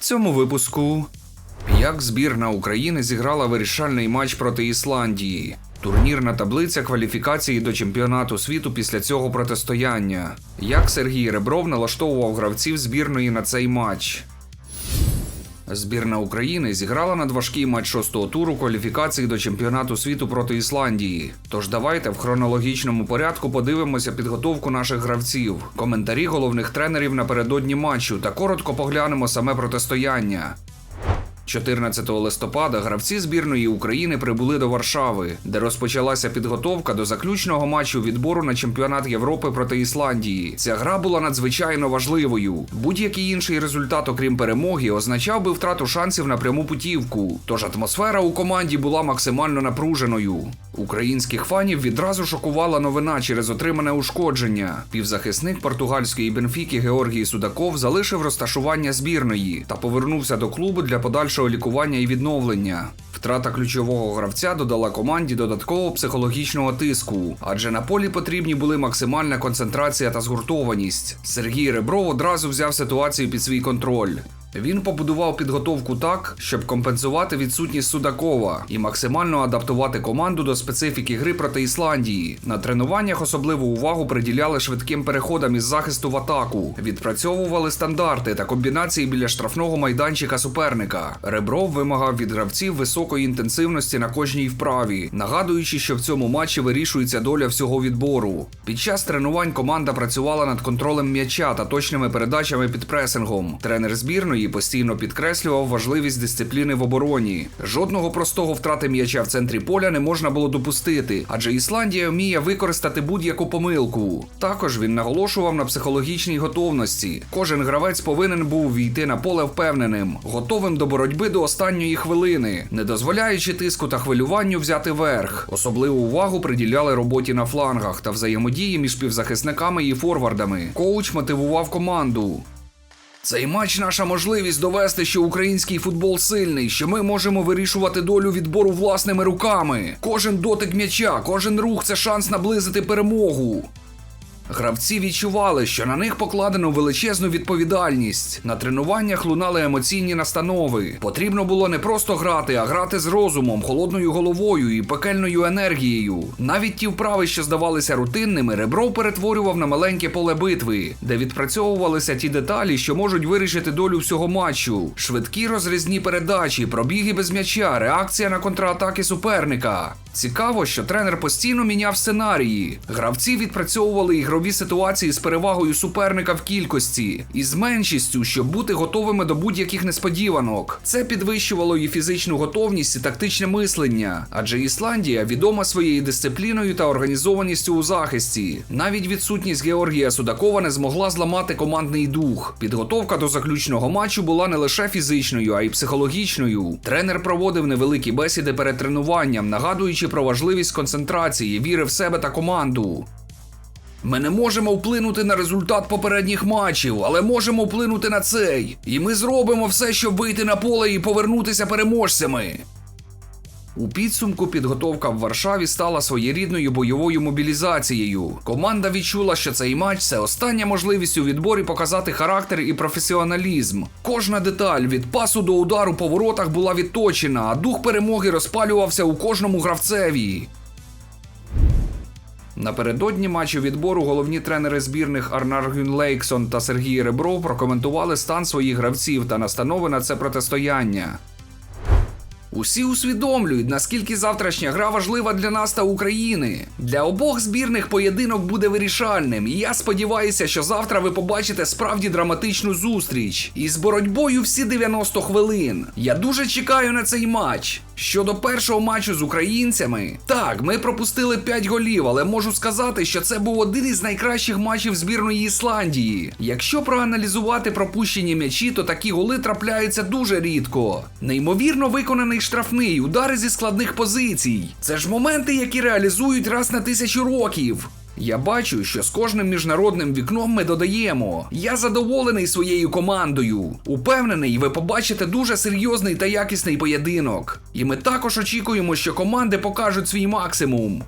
цьому випуску. Як збірна України зіграла вирішальний матч проти Ісландії? Турнірна таблиця кваліфікації до чемпіонату світу після цього протистояння. Як Сергій Ребров налаштовував гравців збірної на цей матч? Збірна України зіграла надважкий матч шостого туру кваліфікації до чемпіонату світу проти Ісландії. Тож давайте в хронологічному порядку подивимося підготовку наших гравців, коментарі головних тренерів напередодні матчу та коротко поглянемо саме протистояння. 14 листопада гравці збірної України прибули до Варшави, де розпочалася підготовка до заключного матчу відбору на чемпіонат Європи проти Ісландії. Ця гра була надзвичайно важливою. Будь-який інший результат, окрім перемоги, означав би втрату шансів на пряму путівку. Тож атмосфера у команді була максимально напруженою. Українських фанів відразу шокувала новина через отримане ушкодження. Півзахисник португальської Бенфіки Георгій Судаков залишив розташування збірної та повернувся до клубу для подальшого лікування і відновлення. Втрата ключового гравця додала команді додаткового психологічного тиску, адже на полі потрібні були максимальна концентрація та згуртованість. Сергій Ребров одразу взяв ситуацію під свій контроль. Він побудував підготовку так, щоб компенсувати відсутність Судакова і максимально адаптувати команду до специфіки гри проти Ісландії. На тренуваннях особливу увагу приділяли швидким переходам із захисту в атаку, відпрацьовували стандарти та комбінації біля штрафного майданчика суперника. Ребров вимагав від гравців високої інтенсивності на кожній вправі, нагадуючи, що в цьому матчі вирішується доля всього відбору. Під час тренувань команда працювала над контролем м'яча та точними передачами під пресингом. Тренер збірної постійно підкреслював важливість дисципліни в обороні. Жодного простого втрати м'яча в центрі поля не можна було допустити, адже Ісландія вміє використати будь-яку помилку. Також він наголошував на психологічній готовності. Кожен гравець повинен був війти на поле впевненим, готовим до боротьби до останньої хвилини, не дозволяючи тиску та хвилюванню взяти верх. Особливу увагу приділяли роботі на флангах та взаємодії між півзахисниками і форвардами. Коуч мотивував команду. Цей матч наша можливість довести, що український футбол сильний, що ми можемо вирішувати долю відбору власними руками. Кожен дотик м'яча, кожен рух це шанс наблизити перемогу. Гравці відчували, що на них покладено величезну відповідальність. На тренуваннях лунали емоційні настанови. Потрібно було не просто грати, а грати з розумом, холодною головою і пекельною енергією. Навіть ті вправи, що здавалися рутинними, Ребров перетворював на маленьке поле битви, де відпрацьовувалися ті деталі, що можуть вирішити долю всього матчу. Швидкі розрізні передачі, пробіги без м'яча, реакція на контратаки суперника. Цікаво, що тренер постійно міняв сценарії. Гравці відпрацьовували ігрові ситуації з перевагою суперника в кількості і з меншістю, щоб бути готовими до будь-яких несподіванок. Це підвищувало і фізичну готовність і тактичне мислення, адже Ісландія відома своєю дисципліною та організованістю у захисті. Навіть відсутність Георгія Судакова не змогла зламати командний дух. Підготовка до заключного матчу була не лише фізичною, а й психологічною. Тренер проводив невеликі бесіди перед тренуванням, нагадуючи про важливість концентрації, віри в себе та команду. Ми не можемо вплинути на результат попередніх матчів, але можемо вплинути на цей. І ми зробимо все, щоб вийти на поле і повернутися переможцями. У підсумку підготовка в Варшаві стала своєрідною бойовою мобілізацією. Команда відчула, що цей матч це остання можливість у відборі показати характер і професіоналізм. Кожна деталь від пасу до удару по воротах була відточена, а дух перемоги розпалювався у кожному гравцеві. Напередодні матчу відбору головні тренери збірних Арнар Гюнлейксон та Сергій Ребров прокоментували стан своїх гравців та настанови на це протистояння. Усі усвідомлюють, наскільки завтрашня гра важлива для нас та України. Для обох збірних поєдинок буде вирішальним, і я сподіваюся, що завтра ви побачите справді драматичну зустріч із боротьбою всі 90 хвилин. Я дуже чекаю на цей матч. Щодо першого матчу з українцями, так, ми пропустили 5 голів, але можу сказати, що це був один із найкращих матчів збірної Ісландії. Якщо проаналізувати пропущені м'ячі, то такі голи трапляються дуже рідко. Неймовірно виконаний штрафний, удари зі складних позицій. Це ж моменти, які реалізують раз на тисячу років. Я бачу, що з кожним міжнародним вікном ми додаємо. Я задоволений своєю командою. Упевнений, ви побачите дуже серйозний та якісний поєдинок. І ми також очікуємо, що команди покажуть свій максимум.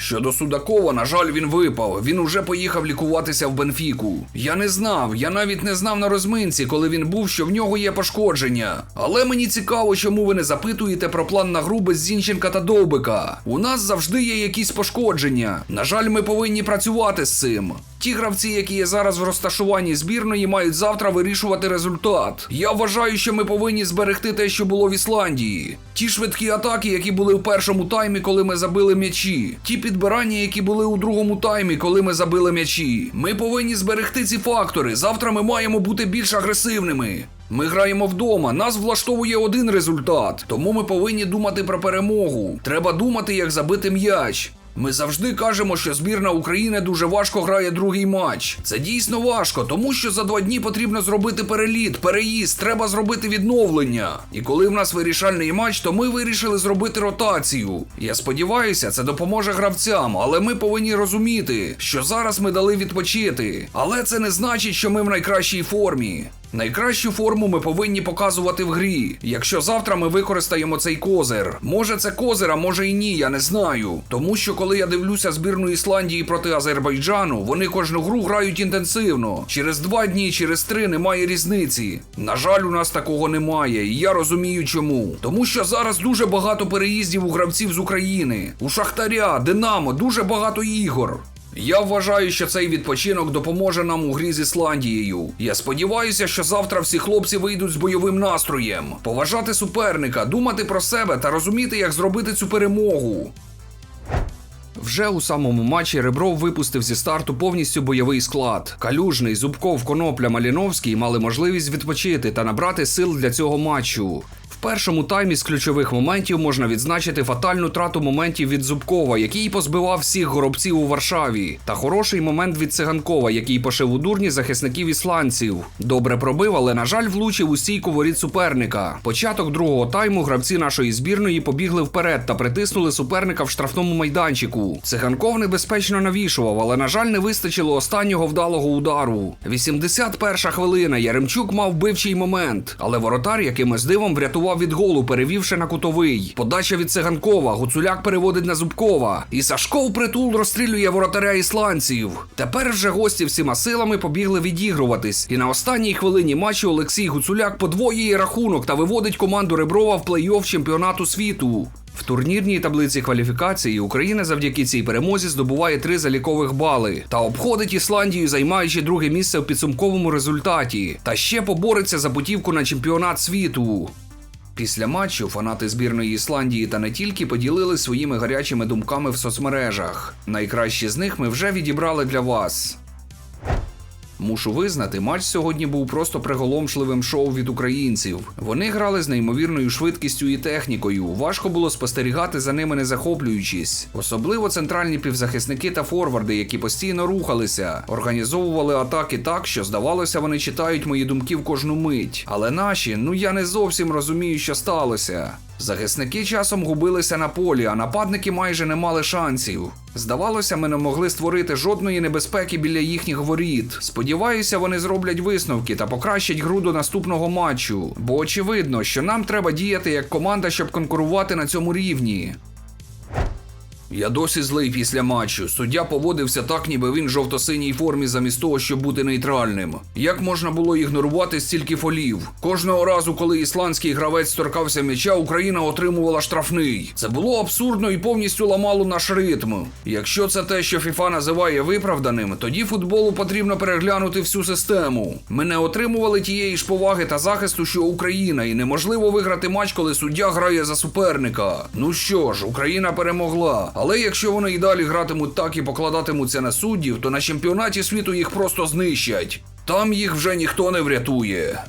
Щодо Судакова, на жаль, він випав. Він уже поїхав лікуватися в Бенфіку. Я не знав, я навіть не знав на розминці, коли він був, що в нього є пошкодження. Але мені цікаво, чому ви не запитуєте про план на гру без Зінченка та Довбика. У нас завжди є якісь пошкодження. На жаль, ми повинні працювати з цим. Ті гравці, які є зараз в розташуванні збірної, мають завтра вирішувати результат. Я вважаю, що ми повинні зберегти те, що було в Ісландії. Ті швидкі атаки, які були в першому таймі, коли ми забили м'ячі. Ті підбирання, які були у другому таймі, коли ми забили м'ячі. Ми повинні зберегти ці фактори. Завтра ми маємо бути більш агресивними. Ми граємо вдома, нас влаштовує один результат, тому ми повинні думати про перемогу. Треба думати, як забити м'яч. Ми завжди кажемо, що збірна України дуже важко грає другий матч. Це дійсно важко, тому що за два дні потрібно зробити переліт, переїзд, треба зробити відновлення. І коли в нас вирішальний матч, то ми вирішили зробити ротацію. Я сподіваюся, це допоможе гравцям, але ми повинні розуміти, що зараз ми дали відпочити. Але це не значить, що ми в найкращій формі. Найкращу форму ми повинні показувати в грі. Якщо завтра ми використаємо цей козир. Може це козир, а може і ні, я не знаю. Тому що коли я дивлюся збірну Ісландії проти Азербайджану, вони кожну гру грають інтенсивно. Через два дні, через три немає різниці. На жаль, у нас такого немає, і я розумію чому. Тому що зараз дуже багато переїздів у гравців з України, у Шахтаря, Динамо, дуже багато ігор. Я вважаю, що цей відпочинок допоможе нам у грі з Ісландією. Я сподіваюся, що завтра всі хлопці вийдуть з бойовим настроєм, поважати суперника, думати про себе та розуміти, як зробити цю перемогу. Вже у самому матчі Ребров випустив зі старту повністю бойовий склад. Калюжний, Зубков, Конопля, Маліновський мали можливість відпочити та набрати сил для цього матчу. В першому таймі з ключових моментів можна відзначити фатальну трату моментів від Зубкова, який позбивав всіх горобців у Варшаві, та хороший момент від Циганкова, який пошив у дурні захисників ісландців. Добре пробив, але на жаль, влучив у стійку воріт суперника. Початок другого тайму гравці нашої збірної побігли вперед та притиснули суперника в штрафному майданчику. Циганков небезпечно навішував, але на жаль, не вистачило останнього вдалого удару. 81 хвилина. Яремчук мав бивчий момент, але воротар якимось дивом врятував від голу, перевівши на кутовий. Подача від Циганкова, Гуцуляк переводить на Зубкова. І Сашко впритул розстрілює воротаря ісландців. Тепер вже гості всіма силами побігли відігруватись. І на останній хвилині матчу Олексій Гуцуляк подвоює рахунок та виводить команду Реброва в плей-офф чемпіонату світу. В турнірній таблиці кваліфікації Україна завдяки цій перемозі здобуває три залікових бали та обходить Ісландію, займаючи друге місце в підсумковому результаті, та ще побореться за путівку на чемпіонат світу. Після матчу фанати збірної Ісландії та не тільки поділили своїми гарячими думками в соцмережах. Найкращі з них ми вже відібрали для вас. Мушу визнати, матч сьогодні був просто приголомшливим шоу від українців. Вони грали з неймовірною швидкістю і технікою. Важко було спостерігати за ними, не захоплюючись. Особливо центральні півзахисники та форварди, які постійно рухалися, організовували атаки так, що здавалося, вони читають мої думки в кожну мить. Але наші, ну я не зовсім розумію, що сталося. Захисники часом губилися на полі, а нападники майже не мали шансів. Здавалося, ми не могли створити жодної небезпеки біля їхніх воріт. Сподіваюся, вони зроблять висновки та покращать гру до наступного матчу. Бо очевидно, що нам треба діяти як команда, щоб конкурувати на цьому рівні. Я досі злий після матчу. Суддя поводився так, ніби він в жовто-синій формі замість того, щоб бути нейтральним. Як можна було ігнорувати стільки фолів? Кожного разу, коли ісландський гравець торкався м'яча, Україна отримувала штрафний. Це було абсурдно і повністю ламало наш ритм. Якщо це те, що ФІФА називає виправданим, тоді футболу потрібно переглянути всю систему. Ми не отримували тієї ж поваги та захисту, що Україна, і неможливо виграти матч, коли суддя грає за суперника. Ну що ж, Україна перемогла. Але якщо вони і далі гратимуть так і покладатимуться на суддів, то на чемпіонаті світу їх просто знищать. Там їх вже ніхто не врятує.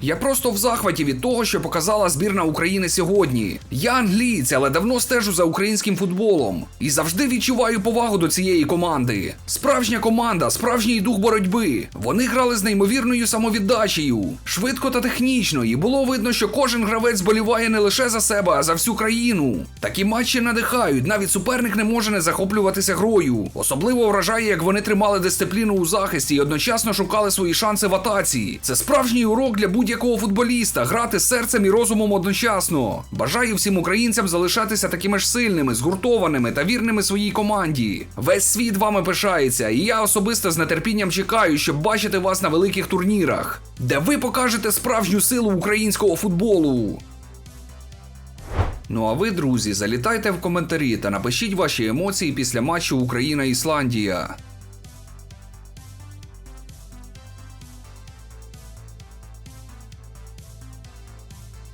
Я просто в захваті від того, що показала збірна України сьогодні. Я англієць, але давно стежу за українським футболом і завжди відчуваю повагу до цієї команди. Справжня команда, справжній дух боротьби. Вони грали з неймовірною самовіддачею, швидко та технічно, і було видно, що кожен гравець боліває не лише за себе, а за всю країну. Такі матчі надихають, навіть суперник не може не захоплюватися грою. Особливо вражає, як вони тримали дисципліну у захисті і одночасно шукали свої шанси в атаці. Це справжній урок для будь будь-якого футболіста грати серцем і розумом одночасно. Бажаю всім українцям залишатися такими ж сильними, згуртованими та вірними своїй команді. Весь світ вами пишається, і я особисто з нетерпінням чекаю, щоб бачити вас на великих турнірах, де ви покажете справжню силу українського футболу. Ну а ви, друзі, залітайте в коментарі та напишіть ваші емоції після матчу Україна-Ісландія.